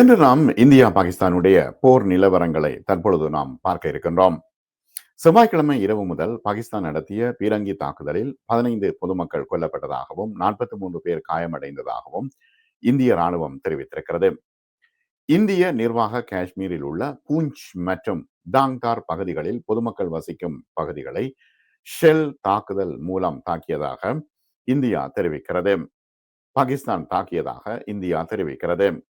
இன்று நாம் இந்தியா பாகிஸ்தானுடைய போர் நிலவரங்களை தற்பொழுது நாம் பார்க்க இருக்கின்றோம். செவ்வாய்க்கிழமை இரவு முதல் பாகிஸ்தான் நடத்திய பீரங்கி தாக்குதலில் பதினைந்து பொதுமக்கள் கொல்லப்பட்டதாகவும் நாற்பத்தி மூன்று பேர் காயமடைந்ததாகவும் இந்திய ராணுவம் தெரிவித்திருக்கிறது. இந்திய நிர்வாக காஷ்மீரில் உள்ள பூஞ்ச் மற்றும் டாங்தார் பகுதிகளில் பொதுமக்கள் வசிக்கும் பகுதிகளை ஷெல் தாக்குதல் மூலம் தாக்கியதாக இந்தியா தெரிவிக்கிறது. பாகிஸ்தான் தாக்கியதாக இந்தியா தெரிவிக்கிறது.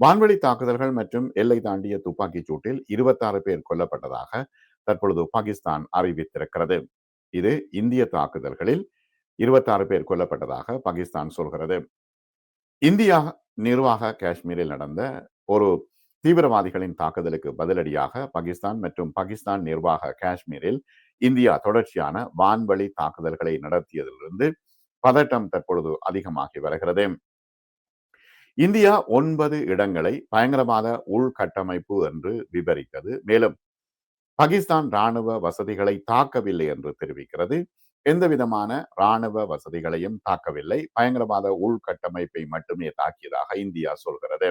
வான்வெளி தாக்குதல்கள் மற்றும் எல்லை தாண்டிய துப்பாக்கிச் சூட்டில் இருபத்தாறு பேர் கொல்லப்பட்டதாக தற்பொழுது பாகிஸ்தான் அறிவித்திருக்கிறது. இது இந்திய தாக்குதல்களில் இருபத்தாறு பேர் கொல்லப்பட்டதாக பாகிஸ்தான் சொல்கிறது. இந்தியா நிர்வாக காஷ்மீரில் நடந்த ஒரு தீவிரவாதிகளின் தாக்குதலுக்கு பதிலடியாக பாகிஸ்தான் மற்றும் பாகிஸ்தான் நிர்வாக காஷ்மீரில் இந்தியா தொடர்ச்சியான வான்வழி தாக்குதல்களை நடத்தியதிலிருந்து பதட்டம் தற்பொழுது அதிகமாகி வருகிறது. இந்தியா ஒன்பது இடங்களை பயங்கரவாத உள்கட்டமைப்பு என்று விவரித்தது. மேலும் பாகிஸ்தான் ராணுவ வசதிகளை தாக்கவில்லை என்று தெரிவிக்கிறது. எந்த விதமான ராணுவ வசதிகளையும் தாக்கவில்லை. பயங்கரவாத உள்கட்டமைப்பை மட்டுமே தாக்கியதாக இந்தியா சொல்கிறது.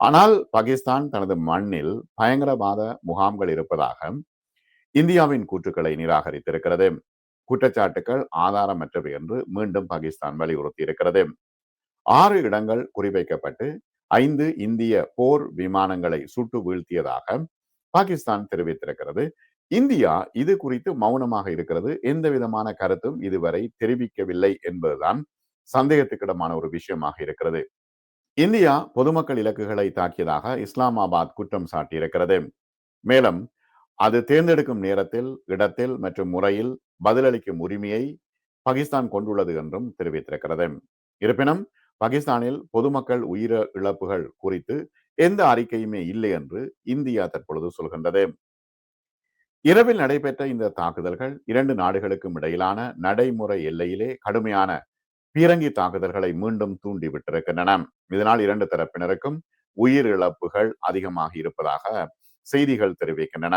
ஆனால் பாகிஸ்தான் தனது மண்ணில் பயங்கரவாத முகாம்கள் இருப்பதாக இந்தியாவின் கூற்றுக்களை நிராகரித்திருக்கிறது. குற்றச்சாட்டுகள் ஆதாரமற்றவை என்று மீண்டும் பாகிஸ்தான் வலியுறுத்தி இருக்கிறது ஆறு இடங்கள் குறிவைக்கப்பட்டு ஐந்து இந்திய போர் விமானங்களை சுட்டு வீழ்த்தியதாக பாகிஸ்தான் தெரிவித்திருக்கிறது. இந்தியா இது குறித்து மௌனமாக இருக்கிறது. எந்த விதமான கருத்தும் இதுவரை தெரிவிக்கவில்லை என்பதுதான் சந்தேகத்துக்கிடமான ஒரு விஷயமாக இருக்கிறது. இந்தியா பொதுமக்கள் இலக்குகளை தாக்கியதாக இஸ்லாமாபாத் குற்றம் சாட்டியிருக்கிறது. மேலும் அது தேர்ந்தெடுக்கும் நேரத்தில் இடத்தில் மற்றும் முறையில் பதிலளிக்கும் உரிமையை பாகிஸ்தான் கொண்டுள்ளது என்றும் தெரிவித்திருக்கிறது. இருப்பினும் பாகிஸ்தானில் பொதுமக்கள் உயிர இழப்புகள் குறித்து எந்த அறிக்கையுமே இல்லை என்று இந்தியா தற்பொழுது சொல்கின்றது. இரவில் நடைபெற்ற இந்த தாக்குதல்கள் இரண்டு நாடுகளுக்கும் இடையிலான நடைமுறை எல்லையிலே கடுமையான பீரங்கி தாக்குதல்களை மீண்டும் தூண்டிவிட்டிருக்கின்றன இதனால் இரண்டு தரப்பினருக்கும் உயிர் இழப்புகள் அதிகமாக இருப்பதாக செய்திகள் தெரிவிக்கின்றன.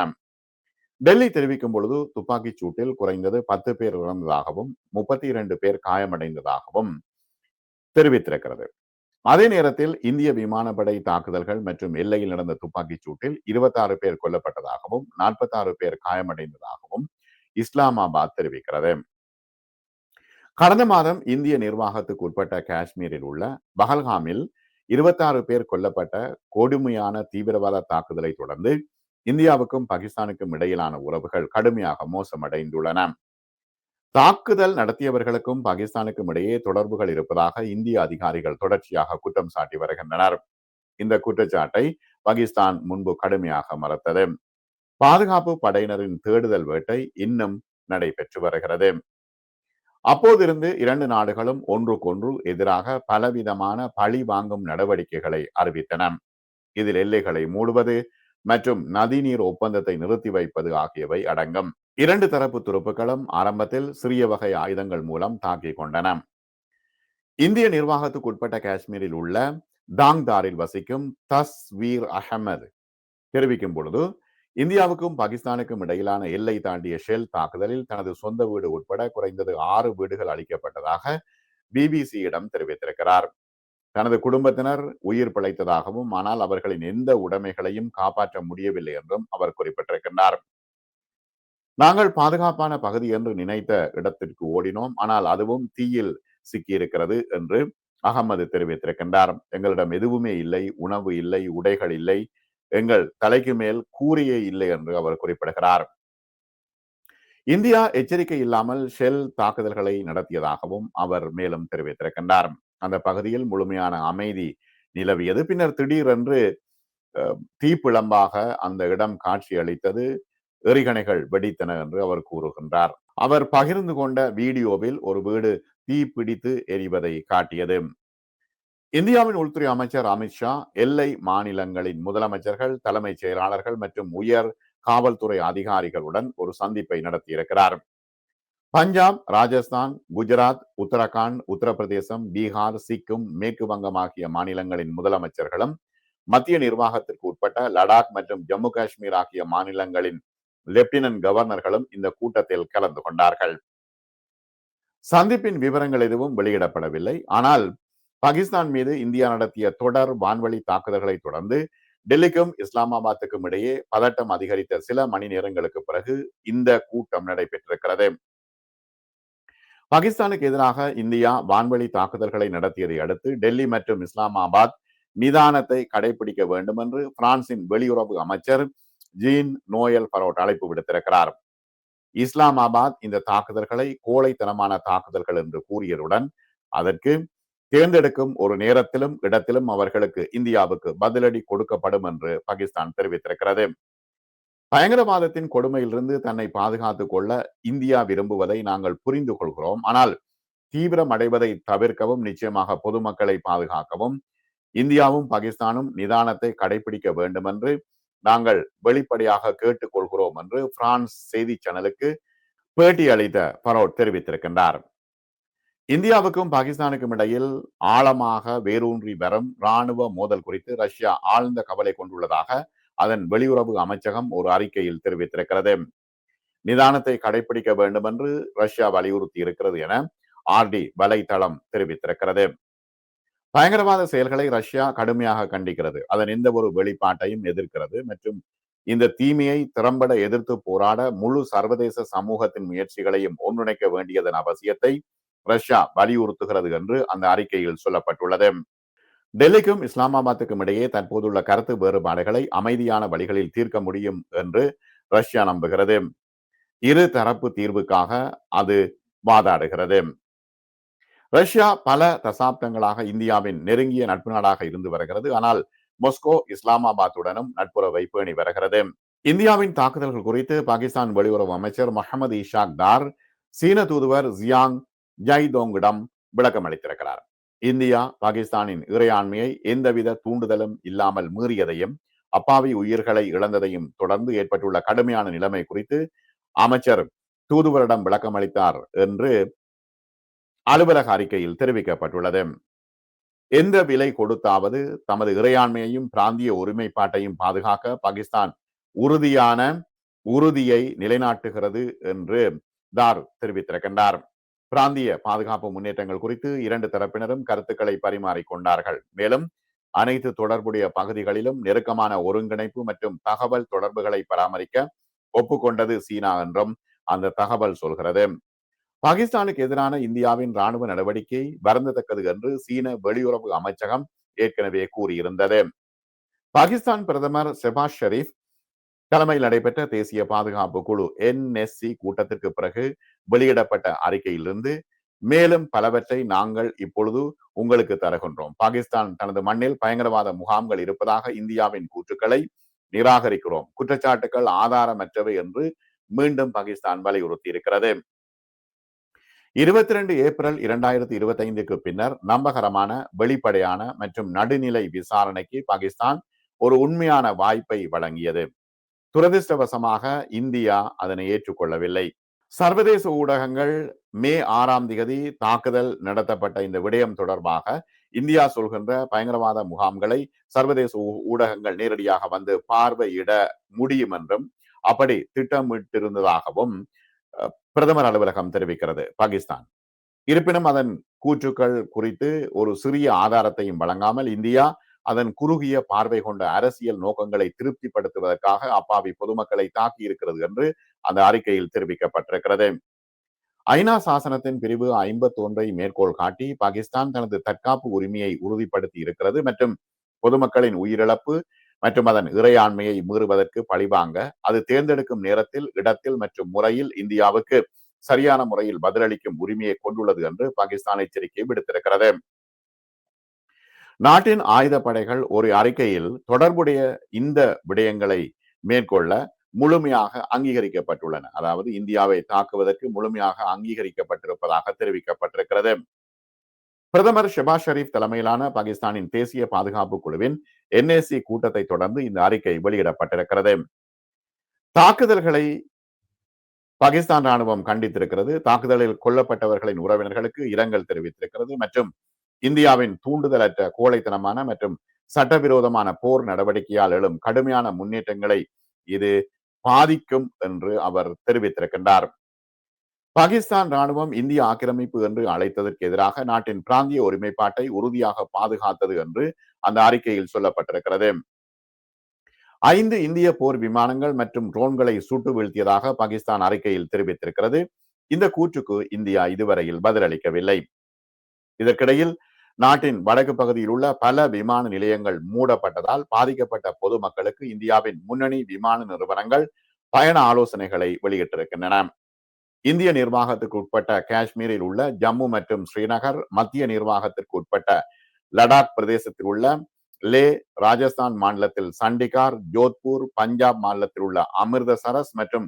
டெல்லி தெரிவிக்கும் பொழுது துப்பாக்கிச் சூட்டில் குறைந்தது பத்து பேர் இறந்ததாகவும் முப்பத்தி இரண்டு பேர் காயமடைந்ததாகவும் தெரிவித்திருக்கிறது. அதே நேரத்தில் இந்திய விமானப்படை தாக்குதல்கள் மற்றும் எல்லையில் நடந்த துப்பாக்கிச் சூட்டில் இருபத்தாறு பேர் கொல்லப்பட்டதாகவும் நாற்பத்தாறு பேர் காயமடைந்ததாகவும் இஸ்லாமாபாத் தெரிவிக்கிறது. கடந்த மாதம் இந்திய நிர்வாகத்துக்கு உட்பட்ட காஷ்மீரில் உள்ள பஹல்காமில் இருபத்தாறு பேர் கொல்லப்பட்ட கொடுமையான தீவிரவாத தாக்குதலை தொடர்ந்து இந்தியாவுக்கும் பாகிஸ்தானுக்கும் இடையிலான உறவுகள் கடுமையாக மோசமடைந்துள்ளன. தாக்குதல் நடத்தியவர்களுக்கும் பாகிஸ்தானுக்கும் இடையே தொடர்புகள் இருப்பதாக இந்திய அதிகாரிகள் தொடர்ச்சியாக குற்றம் சாட்டி வருகின்றனர். இந்த குற்றச்சாட்டை பாகிஸ்தான் முன்பு கடுமையாக மறுத்தது. பாதுகாப்பு படையினரின் தேடுதல் வேட்டை இன்னும் நடைபெற்று வருகிறது. அப்போதிருந்து இரண்டு நாடுகளும் ஒன்றுக்கொன்று எதிராக பலவிதமான பழி வாங்கும் நடவடிக்கைகளை அறிவித்தன. இதில் எல்லைகளை மூடுவது மற்றும் நதிநீர் ஒப்பந்தத்தை நிறுத்தி வைப்பது ஆகியவை அடங்கும். இரண்டு தரப்பு துருப்புகளும் ஆரம்பத்தில் சிறிய வகை ஆயுதங்கள் மூலம் தாக்கிக் கொண்டன. இந்திய நிர்வாகத்துக்கு உட்பட்ட காஷ்மீரில் உள்ள தாங்தாரில் வசிக்கும் தஸ்வீர் அகமது தெரிவிக்கும் பொழுது இந்தியாவுக்கும் பாகிஸ்தானுக்கும் இடையிலான எல்லை தாண்டிய ஷெல் தாக்குதலில் தனது சொந்த வீடு உட்பட குறைந்தது ஆறு வீடுகள் அளிக்கப்பட்டதாக பிபிசியிடம் தெரிவித்திருக்கிறார். தனது குடும்பத்தினர் உயிர் பிழைத்ததாகவும் ஆனால் அவர்களின் எந்த உடைமைகளையும் காப்பாற்ற முடியவில்லை என்றும் அவர் குறிப்பிட்டிருக்கின்றார். நாங்கள் பாதுகாப்பான பகுதி என்று நினைத்த இடத்திற்கு ஓடினோம். ஆனால் அதுவும் தீயில் சிக்கியிருக்கிறது என்று அகமது தெரிவித்திருக்கின்றார். எங்களிடம் எதுவுமே இல்லை உணவு இல்லை உடைகள் இல்லை. எங்கள் தலைக்கு மேல் கூறியே இல்லை என்று அவர் குறிப்பிடுகிறார். இந்தியா எச்சரிக்கை இல்லாமல் ஷெல் தாக்குதல்களை நடத்தியதாகவும் அவர் மேலும் தெரிவித்திருக்கின்றார். அந்த பகுதியில் முழுமையான அமைதி நிலவியது. பின்னர் திடீரென்று தீப்பிழம்பாக அந்த இடம் காட்சி அளித்தது எரிகணைகள் வெடித்தன என்று அவர் கூறுகின்றார். அவர் பகிர்ந்து கொண்ட வீடியோவில் ஒரு வீடு தீப்பிடித்து எரிவதை காட்டியது. இந்தியாவின் உள்துறை அமைச்சர் அமித்ஷா எல்லை மாநிலங்களின் முதலமைச்சர்கள் தலைமைச் செயலாளர்கள் மற்றும் உயர் காவல்துறை அதிகாரிகளுடன் ஒரு சந்திப்பை நடத்தியிருக்கிறார். பஞ்சாப் ராஜஸ்தான் குஜராத் உத்தரகாண்ட் உத்தரப்பிரதேசம் பீகார் சிக்கிம் மேற்கு வங்கம் ஆகிய மாநிலங்களின் முதலமைச்சர்களும் மத்திய நிர்வாகத்திற்கு உட்பட்ட லடாக் மற்றும் ஜம்மு காஷ்மீர் ஆகிய மாநிலங்களின் லெப்டினன்ட் கவர்னர்களும் இந்த கூட்டத்தில் கலந்து கொண்டார்கள். சந்திப்பின் விவரங்கள் எதுவும் வெளியிடப்படவில்லை. ஆனால் பாகிஸ்தான் மீது இந்தியா நடத்திய தொடர் வான்வழி தாக்குதல்களை தொடர்ந்து டெல்லிக்கும் இஸ்லாமாபாத்துக்கும் இடையே பதட்டம் அதிகரித்த சில மணி நேரங்களுக்கு பிறகு இந்த கூட்டம் நடைபெற்றிருக்கிறது. பாகிஸ்தானுக்கு எதிராக இந்தியா வான்வழி தாக்குதல்களை நடத்தியதை அடுத்து டெல்லி மற்றும் இஸ்லாமாபாத் நிதானத்தை கடைபிடிக்க வேண்டும் என்று பிரான்சின் வெளியுறவு அமைச்சர் ஜீன் நோயல் பரோட் அழைப்பு விடுத்திருக்கிறார். இஸ்லாமாபாத் இந்த தாக்குதல்களை கோழைத்தனமான தாக்குதல்கள் என்று கூறியதுடன் அதற்கு தேர்ந்தெடுக்கும் ஒரு நேரத்திலும் இடத்திலும் அவர்களுக்கு இந்தியாவுக்கு பதிலடி கொடுக்கப்படும் என்று பாகிஸ்தான் தெரிவித்திருக்கிறது. பயங்கரவாதத்தின் கொடுமையிலிருந்து தன்னை பாதுகாத்துக் கொள்ள இந்தியா விரும்புவதை நாங்கள் புரிந்து கொள்கிறோம். ஆனால் தீவிரம் அடைவதை தவிர்க்கவும் நிச்சயமாக பொதுமக்களை பாதுகாக்கவும் இந்தியாவும் பாகிஸ்தானும் நிதானத்தை கடைபிடிக்க வேண்டும் என்று நாங்கள் வெளிப்படையாக கேட்டுக்கொள்கிறோம் என்று பிரான்ஸ் செய்தி சேனலுக்கு பேட்டி அளித்த பரோட் தெரிவித்திருக்கின்றார். இந்தியாவுக்கும் பாகிஸ்தானுக்கும் இடையில் ஆழமாக வேரூன்றி வரும் ராணுவ மோதல் குறித்து ரஷ்யா ஆழ்ந்த கவலை கொண்டுள்ளதாக அதன் வெளியுறவு அமைச்சகம் ஒரு அறிக்கையில் தெரிவித்திருக்கிறது. நிதானத்தை கடைபிடிக்க வேண்டும் என்று ரஷ்யா வலியுறுத்தி இருக்கிறது என ஆர்டி வலைத்தளம் தெரிவித்திருக்கிறது. பயங்கரவாத செயல்களை ரஷ்யா கடுமையாக கண்டிக்கிறது. அதன் எந்த ஒரு வெளிப்பாட்டையும் எதிர்க்கிறது மற்றும் இந்த தீமையை திறம்பட எதிர்த்து போராட முழு சர்வதேச சமூகத்தின் முயற்சிகளையும் ஒன்றிணைக்க வேண்டியதன் அவசியத்தை ரஷ்யா வலியுறுத்துகிறது என்று அந்த அறிக்கையில் சொல்லப்பட்டுள்ளது. டெல்லிக்கும் இஸ்லாமாபாத்துக்கும் இடையே தற்போதுள்ள கருத்து வேறுபாடுகளை அமைதியான வழிகளில் தீர்க்க முடியும் என்று ரஷ்யா நம்புகிறது. இரு தரப்பு தீர்வுக்காக அது வாதாடுகிறது. ரஷ்யா பல தசாப்தங்களாக இந்தியாவின் நெருங்கிய நட்பு நாடாக இருந்து வருகிறது. ஆனால் மொஸ்கோ இஸ்லாமாபாத்துடனும் நட்புறவை பேணி வருகிறது. இந்தியாவின் தாக்குதல்கள் குறித்து பாகிஸ்தான் வெளியுறவு அமைச்சர் முகமது இஷாக் தார் சீன தூதுவர் ஜியாங் ஜைதோங்கிடம் விளக்கம் அளித்திருக்கிறார். இந்தியா பாகிஸ்தானின் இறையாண்மையை எந்தவித தூண்டுதலும் இல்லாமல் மீறியதையும் அப்பாவி உயிர்களை இழந்ததையும் தொடர்ந்து ஏற்பட்டுள்ள கடுமையான நிலைமை குறித்து அமைச்சர் தூதுவரிடம் விளக்கம் அளித்தார் என்று அலுவலக அறிக்கையில் தெரிவிக்கப்பட்டுள்ளது. எந்த விலை கொடுத்தாவது தமது இறையாண்மையையும் பிராந்திய ஒருமைப்பாட்டையும் பாதுகாக்க பாகிஸ்தான் உறுதியான உறுதியை நிலைநாட்டுகிறது என்று தார் தெரிவித்திருக்கின்றார். பிராந்திய பாதுகாப்பு முன்னேற்றங்கள் குறித்து இரண்டு தரப்பினரும் கருத்துக்களை பரிமாறிக்கொண்டார்கள் மேலும் அனைத்து தொடர்புடைய பகுதிகளிலும் நெருக்கமான ஒருங்கிணைப்பு மற்றும் தகவல் தொடர்புகளை பராமரிக்க ஒப்புக்கொண்டது சீனா என்றும் அந்த தகவல் சொல்கிறது. பாகிஸ்தானுக்கு எதிரான இந்தியாவின் ராணுவ நடவடிக்கை வருந்தத்தக்கது என்று சீன வெளியுறவு அமைச்சகம் ஏற்கனவே கூறியிருந்தது. பாகிஸ்தான் பிரதமர் செபாஸ் ஷெரீப் தலைமையில் நடைபெற்ற தேசிய பாதுகாப்பு குழு என்எஸ்சி கூட்டத்திற்கு பிறகு வெளியிடப்பட்ட அறிக்கையிலிருந்து மேலும் பலவற்றை நாங்கள் இப்பொழுது உங்களுக்கு தருகின்றோம். பாகிஸ்தான் தனது மண்ணில் பயங்கரவாத முகாம்கள் இருப்பதாக இந்தியாவின் கூற்றுக்களை நிராகரிக்கிறோம். குற்றச்சாட்டுகள் ஆதாரமற்றவை என்று மீண்டும் பாகிஸ்தான் வலியுறுத்தி இருக்கிறது இருபத்தி ரெண்டு ஏப்ரல் இரண்டாயிரத்தி இருபத்தி ஐந்துக்கு பின்னர் நம்பகரமான வெளிப்படையான மற்றும் நடுநிலை விசாரணைக்கு பாகிஸ்தான் ஒரு உண்மையான வாய்ப்பை வழங்கியது. துரதிருஷ்டவசமாக இந்தியா அதனை ஏற்றுக்கொள்ளவில்லை. சர்வதேச ஊடகங்கள் மே ஆறாம் திகதி தாக்குதல் நடத்தப்பட்ட இந்த விடயம் தொடர்பாக இந்தியா சொல்கின்ற பயங்கரவாத முகாம்களை சர்வதேச ஊடகங்கள் நேரடியாக வந்து பார்வையிட முடியும் என்றும் அப்படி திட்டமிட்டிருந்ததாகவும் பிரதமர் அலுவலகம் தெரிவிக்கிறது பாகிஸ்தான். இருப்பினும் அதன் கூற்றுக்கள் குறித்து ஒரு சிறிய ஆதாரத்தையும் வழங்காமல் இந்தியா அதன் குறுகிய பார்வை கொண்ட அரசியல் நோக்கங்களை திருப்திப்படுத்துவதற்காக அப்பாவி பொதுமக்களை தாக்கி இருக்கிறது என்று அந்த அறிக்கையில் தெரிவிக்கப்பட்டிருக்கிறது. ஐநா சாசனத்தின் பிரிவு ஐம்பத்தி ஒன்றை மேற்கோள் காட்டி பாகிஸ்தான் தனது தற்காப்பு உரிமையை உறுதிப்படுத்தி இருக்கிறது மற்றும் பொதுமக்களின் உயிரிழப்பு மற்றும் அதன் இறையாண்மையை மீறுவதற்கு பழிவாங்க. அது தேர்ந்தெடுக்கும் நேரத்தில் இடத்தில் மற்றும் முறையில் இந்தியாவுக்கு சரியான முறையில் பதிலளிக்கும் உரிமையை கொண்டுள்ளது என்று பாகிஸ்தான் எச்சரிக்கை விடுத்திருக்கிறது. நாட்டின் ஆயுத படைகள் ஒரு அறிக்கையில் தொடர்புடைய இந்த விடயங்களை மேற்கொள்ள முழுமையாக அங்கீகரிக்கப்பட்டுள்ளன. அதாவது இந்தியாவை தாக்குவதற்கு முழுமையாக அங்கீகரிக்கப்பட்டிருப்பதாக தெரிவிக்கப்பட்டிருக்கிறது. பிரதமர் ஷெபாஸ் ஷெரீப் தலைமையிலான பாகிஸ்தானின் தேசிய பாதுகாப்பு குழுவின் என்ஏசி கூட்டத்தை தொடர்ந்து இந்த அறிக்கை வெளியிடப்பட்டிருக்கிறது. தாக்குதல்களை பாகிஸ்தான் ராணுவம் கண்டித்திருக்கிறது. தாக்குதலில் கொல்லப்பட்டவர்களின் உறவினர்களுக்கு இரங்கல் தெரிவித்திருக்கிறது மற்றும் இந்தியாவின் தூண்டுதலற்ற கோழைத்தனமான மற்றும் சட்டவிரோதமான போர் நடவடிக்கையால் எழும் கடுமையான முன்னேற்றங்களை இது பாதிக்கும் என்று அவர் தெரிவித்திருக்கின்றார். பாகிஸ்தான் ராணுவம் இந்திய ஆக்கிரமிப்பு என்று அழைத்ததற்கு எதிராக நாட்டின் பிராந்திய ஒருமைப்பாட்டை உறுதியாக பாதுகாத்தது என்று அந்த அறிக்கையில் சொல்லப்பட்டிருக்கிறது. ஐந்து இந்திய போர் விமானங்கள் மற்றும் ட்ரோன்களை சுட்டு வீழ்த்தியதாக பாகிஸ்தான் அறிக்கையில் தெரிவித்திருக்கிறது. இந்த கூற்றுக்கு இந்தியா இதுவரையில் பதிலளிக்கவில்லை. இதற்கிடையில் நாட்டின் வடக்கு பகுதியில் உள்ள பல விமான நிலையங்கள் மூடப்பட்டதால் பாதிக்கப்பட்ட பொதுமக்களுக்கு இந்தியாவின் முன்னணி விமான நிறுவனங்கள் பயண ஆலோசனைகளை வெளியிட்டிருக்கின்றன. இந்திய நிர்வாகத்துக்கு உட்பட்ட காஷ்மீரில் உள்ள ஜம்மு மற்றும் ஸ்ரீநகர் மத்திய நிர்வாகத்திற்கு உட்பட்ட லடாக் பிரதேசத்தில் உள்ள லே ராஜஸ்தான் மாநிலத்தில் சண்டிகார் ஜோத்பூர் பஞ்சாப் மாநிலத்தில் உள்ள அமிர்தசரஸ் மற்றும்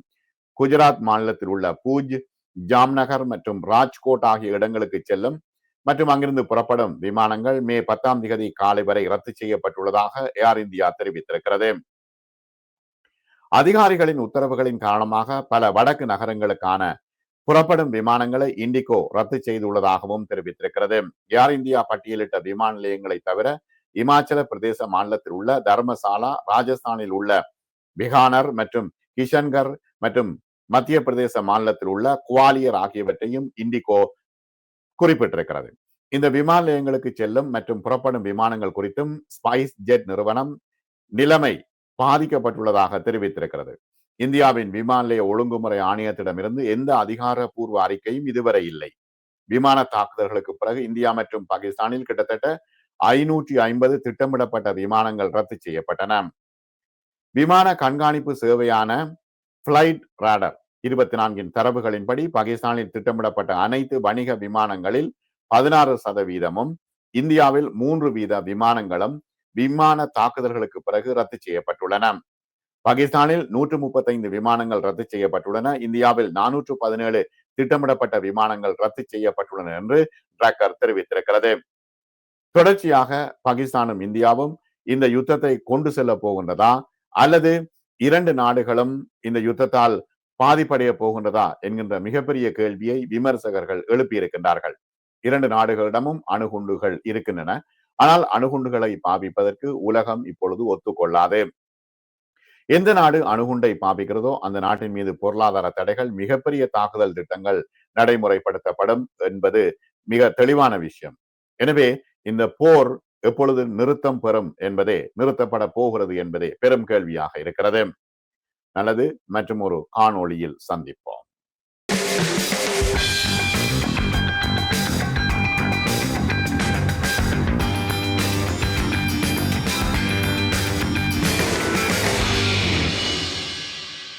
குஜராத் மாநிலத்தில் உள்ள பூஜ் ஜாம்நகர் மற்றும் ராஜ்கோட் ஆகிய இடங்களுக்கு செல்லும் மற்றும் அங்கிருந்து புறப்படும் விமானங்கள் மே பத்தாம் தேதி காலை வரை ரத்து செய்யப்பட்டுள்ளதாக ஏர் இந்தியா தெரிவித்திருக்கிறது. அதிகாரிகளின் உத்தரவுகளின் காரணமாக பல வடக்கு நகரங்களுக்கான புறப்படும் விமானங்களை இண்டிகோ ரத்து செய்துள்ளதாகவும் தெரிவித்திருக்கிறது. ஏர் இந்தியா பட்டியலிட்ட விமான நிலையங்களை தவிர இமாச்சல பிரதேச மாநிலத்தில் உள்ள தர்மசாலா ராஜஸ்தானில் உள்ள பிகானர் மற்றும் கிஷன்கர் மற்றும் மத்திய பிரதேச மாநிலத்தில் உள்ள குவாலியர் ஆகியவற்றையும் இண்டிகோ குறிப்பிட்டிருக்கிறது. இந்த விமான நிலையங்களுக்கு செல்லும் மற்றும் புறப்படும் விமானங்கள் குறித்தும் ஸ்பைஸ் ஜெட் நிறுவனம் நிலைமை பாதிக்கப்பட்டுள்ளதாக தெரிவித்திருக்கிறது. இந்தியாவின் விமான நிலைய ஒழுங்குமுறை ஆணையத்திடமிருந்து எந்த அதிகாரப்பூர்வ அறிக்கையும் இதுவரை இல்லை. விமான தாக்குதல்களுக்கு பிறகு இந்தியா மற்றும் பாகிஸ்தானில் கிட்டத்தட்ட ஐநூற்றி ஐம்பது திட்டமிடப்பட்ட விமானங்கள் ரத்து செய்யப்பட்டன. விமான கண்காணிப்பு சேவையான பிளைட் ராடர் இருபத்தி நான்கின் தரவுகளின்படி பாகிஸ்தானில் திட்டமிடப்பட்ட அனைத்து வணிக விமானங்களில் பதினாறு சதவீதமும் இந்தியாவில் மூன்று வீத விமானங்களும் விமான தாக்குதல்களுக்கு பிறகு ரத்து செய்யப்பட்டுள்ளன. பாகிஸ்தானில் நூற்று முப்பத்தைந்து விமானங்கள் ரத்து செய்யப்பட்டுள்ளன. இந்தியாவில் நானூற்று பதினேழு திட்டமிடப்பட்ட விமானங்கள் ரத்து செய்யப்பட்டுள்ளன என்று டிராக்கர் தெரிவித்திருக்கிறது. தொடர்ச்சியாக பாகிஸ்தானும் இந்தியாவும் இந்த யுத்தத்தை கொண்டு செல்ல போகின்றதா? அல்லது இரண்டு நாடுகளும் இந்த யுத்தத்தால் பாதிப்படைய போகின்றதா? என்கின்ற மிகப்பெரிய கேள்வியை விமர்சகர்கள் எழுப்பியிருக்கின்றார்கள். இரண்டு நாடுகளிடமும் அணுகுண்டுகள் இருக்கின்றன. ஆனால் அணுகுண்டுகளை பாவிப்பதற்கு உலகம் இப்பொழுது ஒத்துக்கொள்ளாது. எந்த நாடு அணுகுண்டை பாவிக்கிறதோ அந்த நாட்டின் மீது பொருளாதார தடைகள் மிகப்பெரிய தாக்குதல் திட்டங்கள் நடைமுறைப்படுத்தப்படும் என்பது மிக தெளிவான விஷயம். எனவே இந்த போர் எப்பொழுது நிறுத்தம் பெறும் என்பதே நிறுத்தப்பட போகிறது என்பதே பெரும் கேள்வியாக இருக்கிறது. நல்லது மற்றும் ஒரு காணொளியில் சந்திப்போம்.